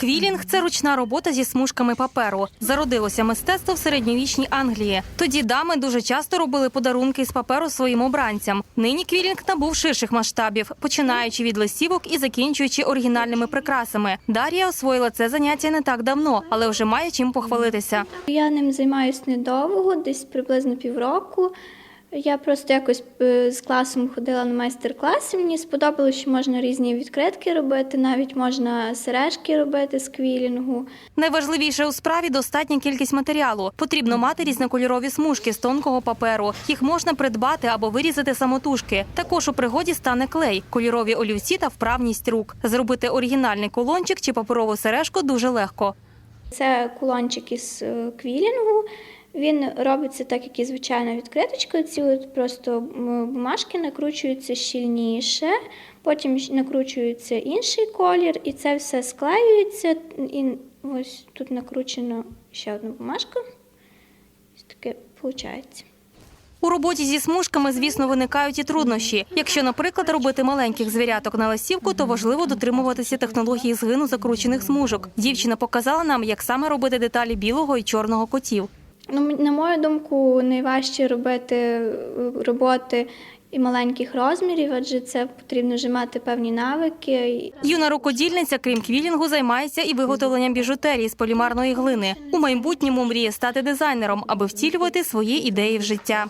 Квілінг це ручна робота зі смужками паперу. Зародилося мистецтво в середньовічній Англії. Тоді дами дуже часто робили подарунки з паперу своїм обранцям. Нині квілінг набув ширших масштабів, починаючи від листівок і закінчуючи оригінальними прикрасами. Дар'я освоїла це заняття не так давно, але вже має чим похвалитися. Я ним займаюся недовго, десь приблизно півроку. Я просто якось е, з класом ходила на майстер-класи. Мені сподобалося, що можна різні відкритки робити, навіть можна сережки робити з квілінгу. Найважливіше у справі достатня кількість матеріалу. Потрібно мати різнокольорові смужки з тонкого паперу. Їх можна придбати або вирізати самотужки. Також у пригоді стане клей, кольорові олівці та вправність рук. Зробити оригінальний колончик чи паперову сережку дуже легко. Це кулончик із е, квілінгу. Він робиться так, як і звичайна відкриточка. Ці просто бумажки накручуються щільніше, потім накручується інший колір, і це все склеюється. І ось тут накручено ще одна бумажка. Ось таке виходить. У роботі зі смужками, звісно, виникають і труднощі. Якщо, наприклад, робити маленьких звіряток на ластівку, то важливо дотримуватися технології згину закручених смужок. Дівчина показала нам, як саме робити деталі білого і чорного котів. Ну, на мою думку, найважче робити е, роботи і маленьких розмірів, адже це потрібно вже мати певні навики. Юна рукодільниця, крім квілінгу, займається і виготовленням біжутерії з полімарної глини. У майбутньому мріє стати дизайнером, аби втілювати свої ідеї в життя.